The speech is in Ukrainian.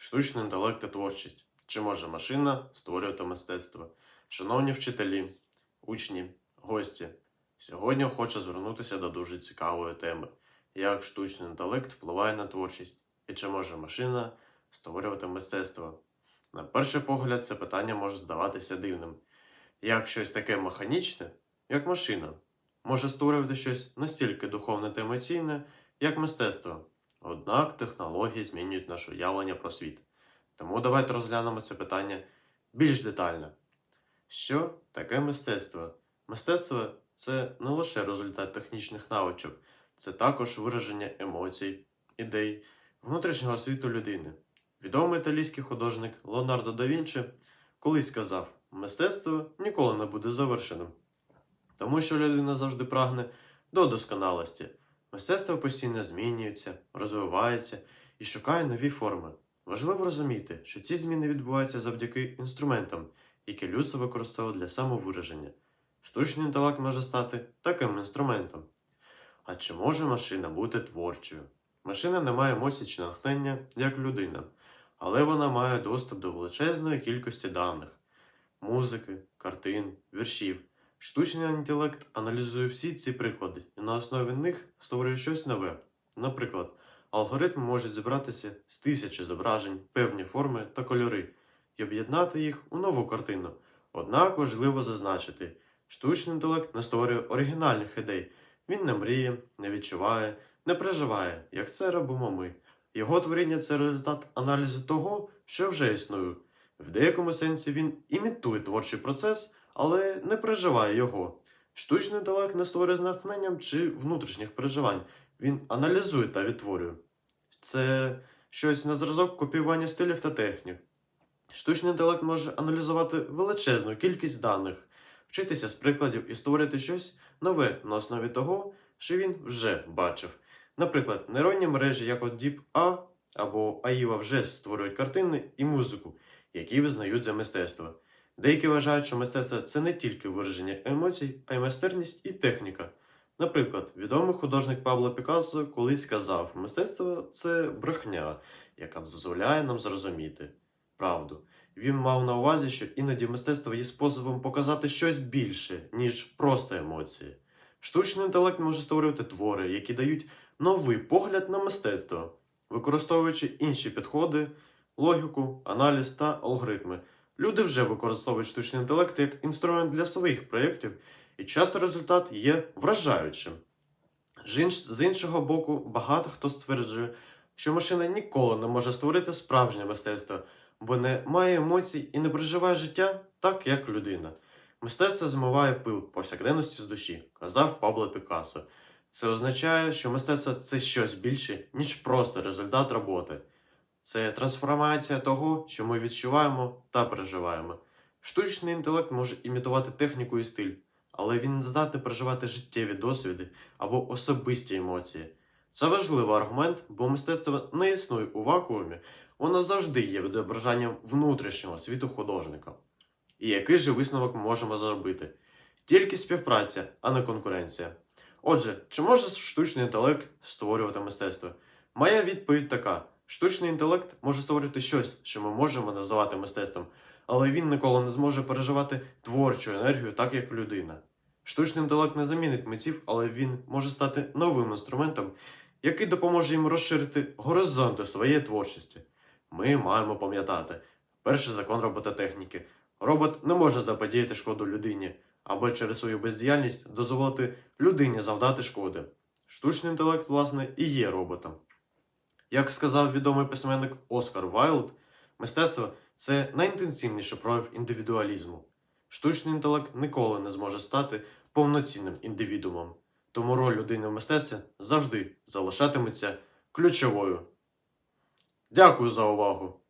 Штучний інтелект та творчість. Чи може машина створювати мистецтво? Шановні вчителі, учні, гості, сьогодні хочу звернутися до дуже цікавої теми: як штучний інтелект впливає на творчість і чи може машина створювати мистецтво? На перший погляд, це питання може здаватися дивним. Як щось таке механічне, як машина, може створювати щось настільки духовне та емоційне, як мистецтво. Однак технології змінюють наше уявлення про світ. Тому давайте розглянемо це питання більш детально. Що таке мистецтво? Мистецтво це не лише результат технічних навичок, це також вираження емоцій, ідей, внутрішнього світу людини. Відомий італійський художник Леонардо да Вінчі колись казав: мистецтво ніколи не буде завершеним, тому що людина завжди прагне до досконалості. Мистецтво постійно змінюється, розвивається і шукає нові форми. Важливо розуміти, що ці зміни відбуваються завдяки інструментам, які людство використовує для самовираження. Штучний інтелект може стати таким інструментом. А чи може машина бути творчою? Машина не має емоцій чи натхнення, як людина, але вона має доступ до величезної кількості даних музики, картин, віршів. Штучний інтелект аналізує всі ці приклади і на основі них створює щось нове. Наприклад, алгоритм може зібратися з тисячі зображень, певні форми та кольори і об'єднати їх у нову картину. Однак важливо зазначити, штучний інтелект не створює оригінальних ідей. Він не мріє, не відчуває, не переживає, як це робимо ми. Його творіння це результат аналізу того, що вже існує. В деякому сенсі він імітує творчий процес, але не переживає його. Штучний інтелект не створює з натхненням чи внутрішніх переживань. Він аналізує та відтворює. Це щось на зразок копіювання стилів та технік. Штучний інтелект може аналізувати величезну кількість даних, вчитися з прикладів і створити щось нове на основі того, що він вже бачив. Наприклад, нейронні мережі, як от DeepA або AIVA вже створюють картини і музику, які визнають за мистецтво. Деякі вважають, що мистецтво це не тільки вираження емоцій, а й майстерність і техніка. Наприклад, відомий художник Пабло Пікассо колись казав: мистецтво це брехня, яка дозволяє нам зрозуміти правду. Він мав на увазі, що іноді мистецтво є способом показати щось більше, ніж просто емоції. Штучний інтелект може створювати твори, які дають новий погляд на мистецтво, використовуючи інші підходи, логіку, аналіз та алгоритми. Люди вже використовують штучний інтелект як інструмент для своїх проєктів, і часто результат є вражаючим. З іншого боку, багато хто стверджує, що машина ніколи не може створити справжнє мистецтво, бо не має емоцій і не проживає життя так, як людина. Мистецтво змиває пил повсякденності з душі, казав Пабло Пікассо. Це означає, що мистецтво це щось більше, ніж просто результат роботи. Це трансформація того, що ми відчуваємо та переживаємо. Штучний інтелект може імітувати техніку і стиль, але він не здатний переживати життєві досвіди або особисті емоції. Це важливий аргумент, бо мистецтво не існує у вакуумі, воно завжди є відображенням внутрішнього світу художника. І який же висновок ми можемо зробити? Тільки співпраця, а не конкуренція. Отже, чи може штучний інтелект створювати мистецтво? Моя відповідь така: штучний інтелект може створити щось, що ми можемо називати мистецтвом, але він ніколи не зможе переживати творчу енергію, так як людина. Штучний інтелект не замінить митців, але він може стати новим інструментом, який допоможе їм розширити горизонти своєї творчості. Ми маємо пам'ятати перший закон робототехніки. Робот не може заподіяти шкоду людині, або через свою бездіяльність дозволити людині завдати шкоди. Штучний інтелект, власне, і є роботом. Як сказав відомий письменник Оскар Вайлд, мистецтво це найінтенсивніший прояв індивідуалізму. Штучний інтелект ніколи не зможе стати повноцінним індивідумом, тому роль людини в мистецтві завжди залишатиметься ключовою. Дякую за увагу!